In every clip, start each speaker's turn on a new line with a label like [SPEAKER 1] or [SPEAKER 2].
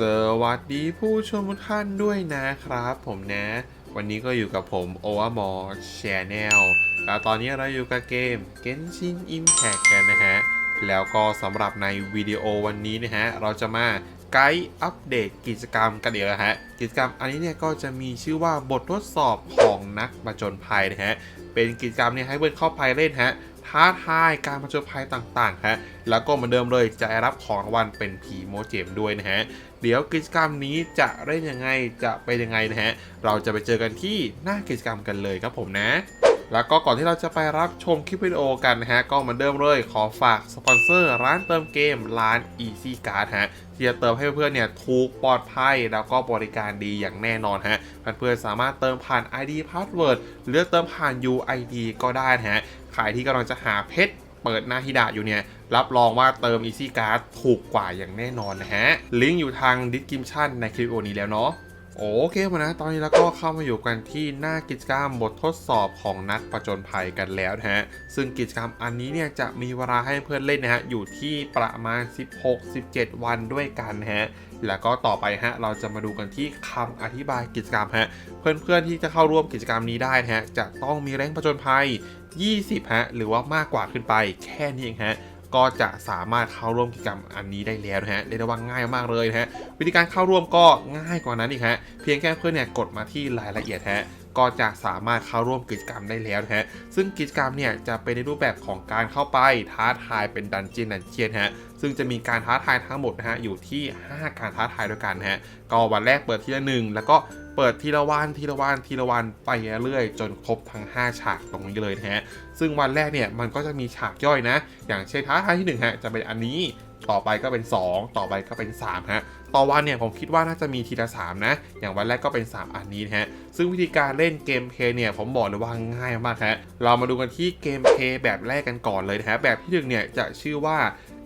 [SPEAKER 1] สวัสดีผู้ชมทุกท่านด้วยนะครับผมนะ วันนี้ก็อยู่กับผมโอว m มอ Channel แล้วตอนนี้เราอยู่กับเกม Genshin Impact กันนะฮะ แล้วก็สำหรับในวิดีโอวันนี้นะฮะ เราจะมาไกด์อัปเดตกิจกรรมกันเดี๋ยวนะฮะ กิจกรรมอันนี้เนี่ยก็จะมีชื่อว่าบททดสอบของนักประจนภัยนะฮะ เป็นกิจกรรมเนี่ยให้เพื่อนเข้าไปเล่นฮะท้าทายการผจญภัยต่างๆฮะ แล้วก็เหมือนเดิมเลยจะรับของรางวัลเป็นผีโมเจมด้วยนะฮะ เดี๋ยวกิจกรรมนี้จะเล่นยังไงจะเป็นยังไงนะฮะ เราจะไปเจอกันที่หน้ากิจกรรมกันเลยครับผมนะแล้วก็ก่อนที่เราจะไปรับชมคลิปวิดีโอกันนะฮะ ก็เหมือนเดิมเลย ขอฝากสปอนเซอร์ร้านเติมเกมร้าน Easy Card ฮะที่จะเติมให้เพื่อนๆเนี่ยถูกปลอดภัยแล้วก็บริการดีอย่างแน่นอนฮะเพื่อนๆสามารถเติมผ่าน ID Password หรือเติมผ่าน UID ก็ได้นะฮะใครที่กำลังจะหาเพชร เปิดหน้าฮิดะอยู่เนี่ย รับรองว่าเติม Easy Card ถูกกว่าอย่างแน่นอนนะฮะ ลิงก์อยู่ทาง description ในคลิปวิดีโอนี้แล้วเนาะ โอเคมานะตอนนี้เราก็เข้ามาอยู่กันที่หน้ากิจกรรมบททดสอบของนักประจนภัยกันแล้วนะฮะ ซึ่งกิจกรรมอันนี้เนี่ยจะมีเวลาให้เพื่อนเล่นนะฮะ อยู่ที่ประมาณ 16-17 วันด้วยกันนะฮะ แล้วก็ต่อไปฮะ เราจะมาดูกันที่คำอธิบายกิจกรรมฮะ เพื่อนๆที่จะเข้าร่วมกิจกรรมนี้ได้นะฮะ จะต้องมีแรงประจนภัย 20 ฮะ หรือว่ามากกว่าขึ้นไปแค่นี้เองฮะ ก็จะสามารถเข้าร่วมกิจกรรมอันนี้ได้แล้วนะฮะเรียกได้ว่าง่ายมากเลยนะฮะวิธีการเข้าร่วมก็ง่ายกว่านั้นอีกฮะเพียงแค่เพื่อนเนี่ยกดมาที่รายละเอียดฮะ ก็จะสามารถเข้าร่วมกิจกรรมได้แล้วนะฮะ ซึ่งกิจกรรมเนี่ยจะเป็นในรูปแบบของการเข้าไปท้าทายเป็นดันเจียนดันเจียนฮะ ซึ่งจะมีการท้าทายทั้งหมดนะฮะอยู่ที่ 5 การท้าทายด้วยกันนะฮะ ก็วันแรกเปิดทีละหนึ่งแล้วก็เปิดทีละวันทีละวันทีละวันไปเรื่อยๆจนครบทั้ง 5 ฉากตรงนี้เลยนะฮะ ซึ่งวันแรกเนี่ยมันก็จะมีฉากย่อยนะ อย่างเช่นท้าทายที่1ฮะจะเป็นอันนี้ต่อไปก็เป็น 2 ต่อไปก็เป็น3ฮะ ต่อวันเนี่ยผมคิดว่าน่าจะมีทีละ3นะ อย่างวันแรกก็เป็น 3 อันนี้นะฮะ ซึ่งวิธีการเล่นเกมเพย์เนี่ยผมบอกเลยว่าง่ายมากฮะ เรามาดูกันที่เกมเพย์แบบแรกกันก่อนเลยนะฮะ แบบที่หนึ่งเนี่ยจะชื่อว่า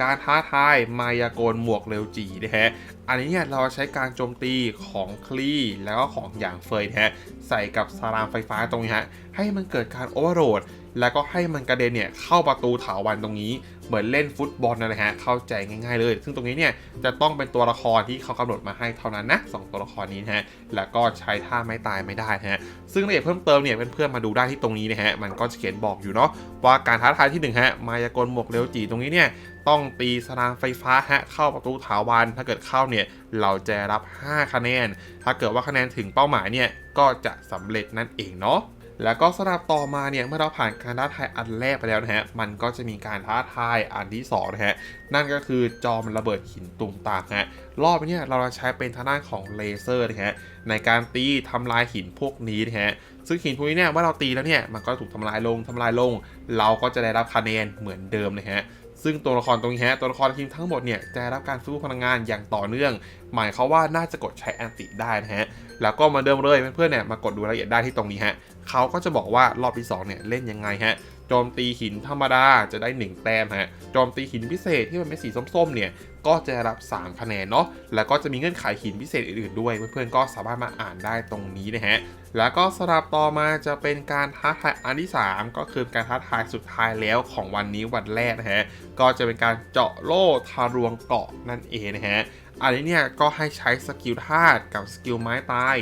[SPEAKER 1] การท้าทายมายากลหมวกเร็วจีนะฮะ อันนี้เนี่ยเราใช้การโจมตีของคลีแล้วก็ของอย่างเฟยนะฮะใส่กับสารามไฟฟ้าตรงนี้ฮะให้มันเกิดการโอเวอร์โหลดแล้วก็ให้มันกระเด็นเนี่ยเข้าประตูถาวันตรงนี้ เหมือนเล่นฟุตบอลนั่นแหละฮะเข้าใจง่ายๆเลย ซึ่งตรงนี้เนี่ยจะต้องเป็นตัวละครที่เขากำหนดมาให้เท่านั้นนะสองตัวละครนี้นะฮะแล้วก็ใช้ท่าไม่ตายไม่ได้นะฮะซึ่งรายละเอียดเพิ่มเติมเนี่ยเพื่อนๆมาดูได้ที่ตรงนี้นะฮะมันก็จะเขียนบอกอยู่เนาะว่าการท้าทายที่หนึ่งฮะมายากลหมวกเร็วจีตรงนี้เนี่ยต้องตีสนามไฟฟ้าฮะเข้าประตูถาวรถ้าเกิดเข้าเนี่ยเราจะรับ 5 คะแนน ถ้าเกิดว่าคะแนนถึงเป้าหมายเนี่ยก็จะสำเร็จนั่นเองเนาะแล้วก็สำหรับต่อมาเนี่ยเมื่อเราผ่านการท้าทายอันแรกไปแล้วนะฮะมันก็จะมีการท้าทายอันที่สองนะฮะนั่นก็คือจอมระเบิดหินตุ่มตามฮะรอบนี้เราจะใช้เป็นทางด้านของเลเซอร์นะฮะในการตีทำลายหินพวกนี้นะฮะซึ่งหินพวกนี้เนี่ยเมื่อเราตีแล้วเนี่ยมันก็ถูกทำลายลงทำลายลง เราก็จะได้รับคะแนนเหมือนเดิมนะฮะ ซึ่งตัวละครตรงนี้ฮะตัวละครทีมทั้งหมดเนี่ยจะได้รับการฟื้นฟูพลังงานอย่างต่อเนื่อง หมายเขาว่าน่าจะกดใช้แอนติได้นะฮะแล้วก็มาเดิมเลยเพื่อนๆเนี่ยมากดดูรายละเอียดได้ที่ตรงนี้ฮะ เขาก็จะบอกว่ารอบที่2เนี่ยเล่นยังไงฮะโจมตีหินธรรมดาจะได้ 1 แต้มฮะโจมตีหินพิเศษที่มันเป็นสีส้มๆเนี่ยก็จะรับ 3 คะแนนเนาะแล้วก็จะมีเงื่อนไขหินพิเศษอื่นๆด้วย เพื่อนๆก็สามารถมาอ่านได้ตรงนี้นะฮะแล้วก็สลับต่อมาจะเป็นการท้าทายอันที่ 3 ก็คือการท้าทายสุดท้ายแล้วของวันนี้วันแรกนะฮะก็จะเป็นการเจาะโล่ทารวงเกาะนั่นเองนะฮะอันนี้เนี่ยก็ให้ใช้สกิลธาตุกับสกิลไม้ตาย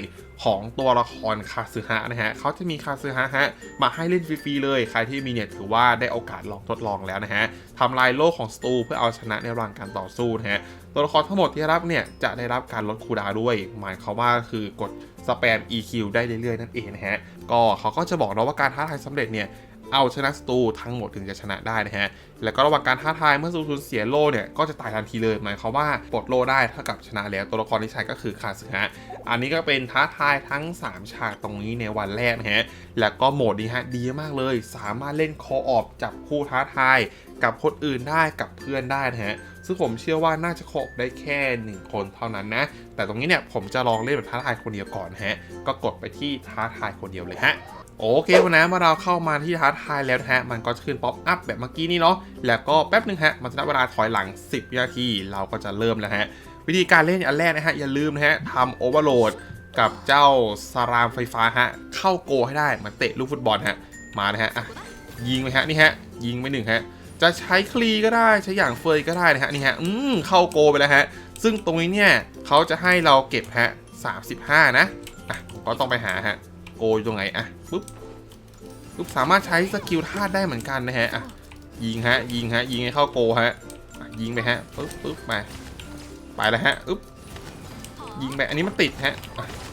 [SPEAKER 1] ของตัวละครคาซึฮะนะฮะเขาจะมีคาซึฮะฮะมาให้เล่นฟรีๆเลย ใครที่มีเนี่ยถือว่าได้โอกาสลองทดลองแล้วนะฮะทำลายโลกของสตูเพื่อเอาชนะในรางการต่อสู้นะฮะตัวละครทั้งหมดที่รับเนี่ยจะได้รับการลดคูดาด้วย หมายความว่าคือกดสแปม EQ ได้เรื่อยๆนั่นเองนะฮะก็เขาก็จะบอกนะว่าการท้าทายสำเร็จเนี่ย เอาชนะสตูทั้งหมดถึงจะชนะได้นะฮะ แล้วก็ระหว่างการท้าทายเมื่อสูญเสียโล่เนี่ยก็จะตายทันทีเลย หมายความว่าปลดโล่ได้เท่ากับชนะแล้วตัวละครที่ใช้ก็คือคาสึฮะ อันนี้ก็เป็นท้าทายทั้ง 3 ฉากตรงนี้ในวันแรกนะฮะ แล้วก็โหมดนี้ฮะดีมากเลย สามารถเล่นคอออบจับคู่ท้าทายกับคนอื่นได้กับเพื่อนได้นะฮะ ซึ่งผมเชื่อว่าน่าจะครบได้แค่ 1 คนเท่านั้นนะ แต่ตรงนี้เนี่ยผมจะลองเล่นแบบท้าทายคนเดียวก่อนนะฮะ ก็กดไปที่ท้าทายคนเดียวเลยฮะ โอเควันนะเมื่อเราเข้ามาที่ท้าทายแล้วนะฮะ มันก็จะขึ้นป๊อปอัพแบบเมื่อกี้นี่เนาะ แล้วก็แป๊บนึงฮะ มันจะนับเวลาถอยหลัง 10วินาที เราก็จะเริ่มแล้วฮะ วิธีการเล่นอันแรกนะฮะ อย่าลืมนะฮะทำโอเวอร์โหลดกับเจ้าสารามไฟฟ้าฮะ เข้าโกให้ได้มือนเตะลูกฟุตบอลฮะ มานะฮะอะยิงไปฮะ นี่ฮะ ยิงไปหนึ่งฮะ จะใช้คลีก็ได้ ใช้อย่างเฟยก็ได้นะฮะ นี่ฮะ อืมเข้าโกไปแล้วฮะ ซึ่งตรงนี้เนี่ยเขาจะให้เราเก็บฮะ35 นะอะผมก็ต้องไปหาฮะ โกอยู่ตรงไหนอะปุ๊บปุ๊บสามารถใช้สกิลธาตุได้เหมือนกันนะฮะอะยิงฮะ ยิงฮะ ยิงให้เข้าโกฮะยิงไปฮะปุ๊บปุ๊บมาไปแล้วฮะอึ๊บยิงไปอันนี้มันติดฮะ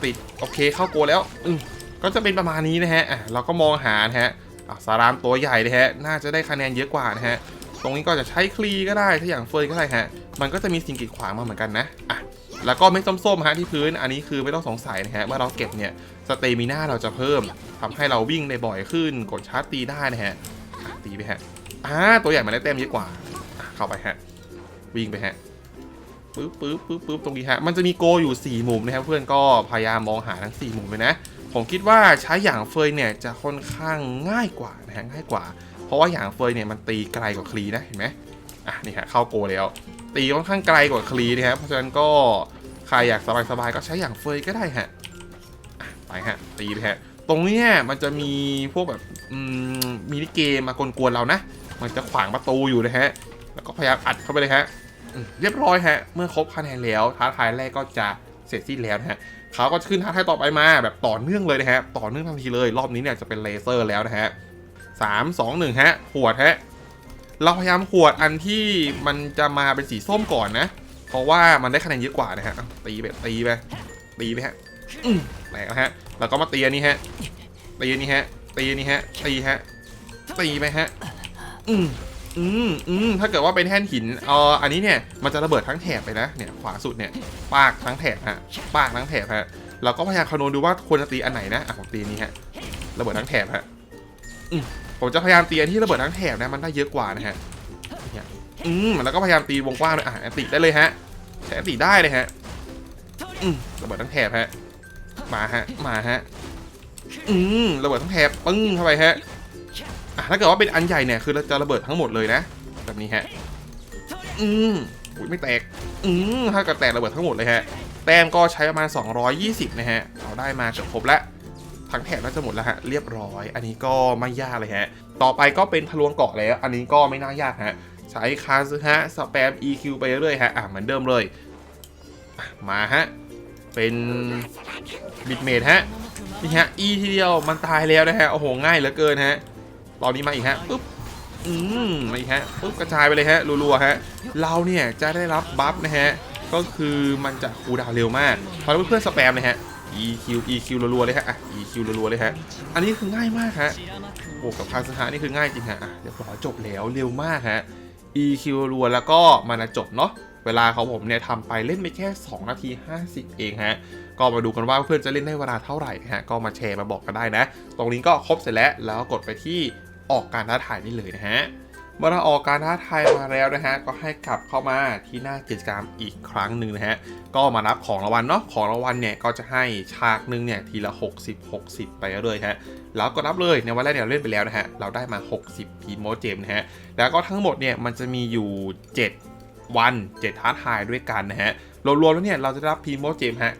[SPEAKER 1] ติดโอเคเข้าโกแล้วอืมก็จะเป็นประมาณนี้นะฮะอะเราก็มองหาฮะอะสารามตัวใหญ่เลยฮะ น่าจะได้คะแนนเยอะกว่านะฮะ ตรงนี้ก็จะใช้คลีก็ได้ ถ้าอย่างเฟยก็ได้ฮะ มันก็จะมีสิ่งกีดขวางมาเหมือนกันนะ อะ แล้วก็เม็ดส้มๆฮะที่พื้น อันนี้คือไม่ต้องสงสัยนะฮะเมื่อเราเก็บเนี่ย สเตมิน่าเราจะเพิ่มทำให้เราวิ่งได้บ่อยขึ้น กดชาร์จตีได้นะฮะตีไปฮะอ่าตัวใหญ่มาได้เต็มเยอะกว่า เข้าไปฮะ วิ่งไปฮะปึ๊บปึ๊บปึ๊บปึ๊บตรงนี้ฮะ มันจะมีโกอยู่ 4 มุมนะครับเพื่อนก็พยายามมองหาทั้ง 4 มุมเลยนะ ผมคิดว่าใช้อย่างเฟยเนี่ยจะค่อนข้างง่ายกว่านะฮะง่ายกว่า เพราะว่าอย่างเฟยเนี่ยมันตีไกลกว่าคลีนะเห็นไหมอะนี่ฮะเข้าโกแล้ว ตีค่อนข้างไกลกว่าคลีนะครับเพราะฉะนั้นก็ใครอยากสบายๆก็ใช้อย่างเฟยก็ได้ฮะ ฮะตีเลยฮะ ตรงเนี้ยมันจะมีพวกแบบมมินิเกมมากวนๆเรานะ มันจะขวางประตูอยู่นะฮะ แล้วก็พยายามอัดเข้าไปเลยฮะเรียบร้อยฮะ เมื่อครบคะแนนแล้วท้าทายแรกก็จะเสร็จสิ้นแล้วนะฮะเขาก็จะขึ้นท้าทายต่อไปมาแบบต่อเนื่องเลยนะฮะ ต่อเนื่องทันทีเลย รอบนี้เนี่ยจะเป็นเลเซอร์แล้วนะฮะสามสองหนึ่งฮะขวดฮะ เราพยายามขวดอันที่มันจะมาเป็นสีส้มก่อนนะ เพราะว่ามันได้คะแนนเยอะกว่านะฮะ ตีไปตีไปตีไปฮะอืมแตกแล้วฮะ แล้วก็มาตีอันนี้ฮะตีอันนี้ฮะตีอันนี้ฮะตีฮะตีไปฮะอืมอืมอืมถ้าเกิดว่าเป็นแท่นหินเอออันนี้เนี่ยมันจะระเบิดทั้งแถบไปนะเนี่ยขวาสุดเนี่ยปากทั้งแถบฮะปากทั้งแถบฮะเราก็พยายามคำนวณดูว่าควรจะตีอันไหนนะอะผมตีนี้ฮะระเบิดทั้งแถบฮะผมจะพยายามตีอันที่ระเบิดทั้งแถบนะมันได้เยอะกว่านะฮะอืมแล้วก็พยายามตีวงกว้างเลยอะติได้เลยฮะใช้ติได้เลยฮะอืมระเบิดทั้งแถบฮะ มาฮะ มาฮะ อืมระเบิดทั้งแถบปึ้งเข้าไปฮะอะถ้าเกิดว่าเป็นอันใหญ่เนี่ยคือเราจะระเบิดทั้งหมดเลยนะ แบบนี้ฮะ อืมอุ้ยไม่แตก อืมถ้าเกิดแตกระเบิดทั้งหมดเลยฮะ แต้มก็ใช้ประมาณ 220 นะฮะ เราได้มาเกือบครบแล้วทั้งแถบน่าจะหมดแล้วฮะ เรียบร้อย อันนี้ก็ไม่ยากเลยฮะ ต่อไปก็เป็นทะลวงเกาะแล้ว อันนี้ก็ไม่น่ายากฮะ ใช้คาซึฮะ สแปม EQ ไปเรื่อยฮะ อะเหมือนเดิมเลย มาฮะ เป็นบิดเมดฮะนี่ฮะ E ทีเดียวมันตายแล้วนะฮะโอ้โหง่ายเหลือเกินฮะตอนนี้มาอีกฮะปุ๊บอืมมาอีกฮะปุ๊บกระจายไปเลยฮะรัวๆฮะเราเนี่ยจะได้รับบัฟนะฮะก็คือมันจะคูดาวเร็วมากพอเพื่อนสแปมเลยฮะ EQ EQ รัวๆเลยฮะอะ EQ รัวๆเลยฮะอันนี้คือง่ายมากฮะโอ้กับคาสฮะนี่คือง่ายจริงฮะเรียบร้อจบแล้วเร็วมากฮะ EQ รัวแล้วก็มันจบเนาะ เวลาของผมเนี่ยทำไปเล่นไปแค่ 2 นาที 50 เองฮะ ก็มาดูกันว่าเพื่อนจะเล่นได้เวลาเท่าไหร่ฮะ ก็มาแชร์มาบอกกันได้นะ ตรงนี้ก็ครบเสร็จแล้ว แล้วกดไปที่ออกการท้าทายนี่เลยนะฮะเมื่อเราออกการท้าทายมาแล้วนะฮะ ก็ให้กลับเข้ามาที่หน้ากิจกรรมอีกครั้งหนึ่งนะฮะ ก็มารับของรางวัลเนาะ ของรางวัลเนี่ยก็จะให้ฉากหนึ่งเนี่ยทีละ 60 60 ไปเรื่อยฮะ แล้วก็รับเลยในวันแรกเนี่ยเล่นไปแล้วนะฮะ เราได้มา 60 พีโมเจมนะฮะ แล้วก็ทั้งหมดเนี่ยมันจะมีอยู่ 7 วัน7ท้าทายด้วยกันนะฮะ รวมๆแล้วเนี่ย เราจะได้รับพีโมเจมฮะ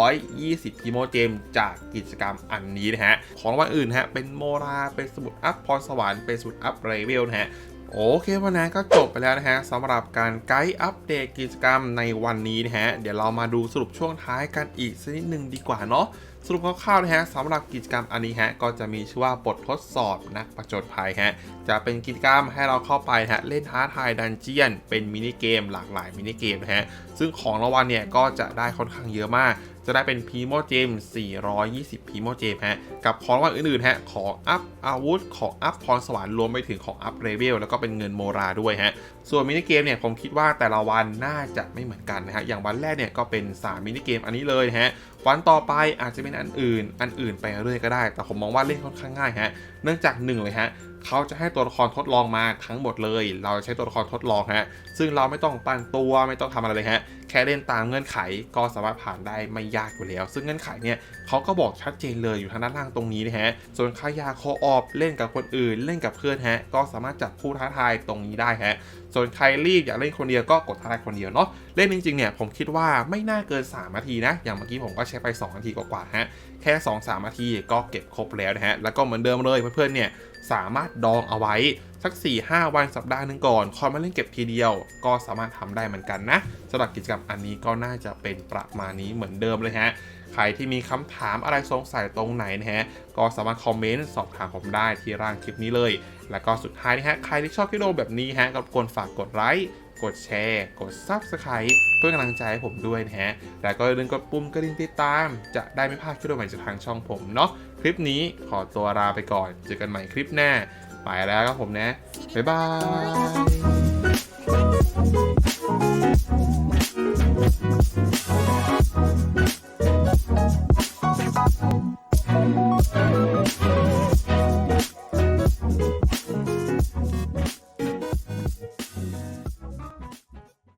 [SPEAKER 1] 420พีโมเจมจากกิจกรรมอันนี้นะฮะ ของรางวัลอื่นฮะ เป็นโมรา เป็นสมุดอัพพรสวรรค์ เป็นสมุดอัพเรเวลนะฮะ โอเควันนั้ก็จบไปแล้วนะฮะสำหรับการไกด์อัปเดตกิจกรรมในวันนี้นะฮะ เดี๋ยวเรามาดูสรุปช่วงท้ายกันอีกสักนิดหนึ่งดีกว่าเนาะสรุปคร่าวๆนะฮะสำหรับกิจกรรมอันนี้ฮะก็จะมีชื่อว่าบททดสอบนักประจนภัยฮะจะเป็นกิจกรรมให้เราเข้าไปฮะเล่นท้าทายดันเจียน เป็นมินิเกมหลากหลายมินิเกมนะฮะซึ่งของรางวัลเนี่ยก็จะได้ค่อนข้างเยอะมาก จะได้เป็นพีโมเจม420พีโมเจมฮะ กับของรางวัลอื่นๆฮะ ของอัพอาวุธ ของอัพพรสวรรค์รวมไปถึงของอัพเลเวลแล้วก็เป็นเงินโมราด้วยฮะ ส่วนมินิเกมเนี่ยผมคิดว่าแต่ละวันน่าจะไม่เหมือนกันนะฮะ อย่างวันแรกเนี่ยก็เป็น 3 มินิเกมอันนี้เลยฮะ วันต่อไปอาจจะเป็นอันอื่น อันอื่นไปเรื่อยก็ได้ แต่ผมมองว่าเล่นค่อนข้างง่ายฮะ เนื่องจากหนึ่งเลยฮะ เขาจะให้ตัวละครทดลองมาทั้งหมดเลย เราใช้ตัวละครทดลองฮะ ซึ่งเราไม่ต้องตั้งตัวไม่ต้องทำอะไรเลยฮะ แค่เล่นตามเงื่อนไขก็สามารถผ่านได้ไม่ยากอยู่แล้ว ซึ่งเงื่อนไขเนี่ยเขาก็บอกชัดเจนเลยอยู่ทางด้านล่างตรงนี้นะฮะ ส่วนค่ายาโคออฟเล่นกับคนอื่น เล่นกับเพื่อนฮะ ก็สามารถจับคู่ท้าทายตรงนี้ได้ฮะ ส่วนใครรีบอยากเล่นคนเดียวก็กดท้ายคนเดียวเนาะเล่นจริงๆเนี่ยผมคิดว่าไม่น่าเกิน 3 นาทีนะ อย่างเมื่อกี้ผมก็ใช้ไป 2 นาทีกว่าๆฮะแค่ 2-3 นาทีก็เก็บครบแล้วนะฮะแล้วก็เหมือนเดิมเลยเพื่อนๆเนี่ยสามารถดองเอาไว้สัก 4-5 วันสัปดาห์หนึ่งก่อนคอยมาเล่นเก็บทีเดียว ก็สามารถทำได้เหมือนกันนะสำหรับกิจกรรมอันนี้ก็น่าจะเป็นประมาณนี้เหมือนเดิมเลยฮะ ใครที่มีคำถามอะไรสงสัยตรงไหนนะฮะ ก็สามารถคอมเมนต์สอบถามผมได้ที่ร่างคลิปนี้เลย แล้วก็สุดท้ายนะฮะ ใครที่ชอบคลิปวิดีโอแบบนี้ฮะก็รบกวนฝากกดไลค์กดแชร์ กด Subscribe เพื่อกำลังใจให้ผมด้วยนะฮะ แล้วก็อย่าลืมกดปุ่มกระดิ่งติดตาม จะได้ไม่พลาดคลิปใหม่จากทางช่องผมเนาะ คลิปนี้ขอตัวลาไปก่อน เจอกันใหม่คลิปหน้า ไปแล้วครับผมนะ บ๊ายบาย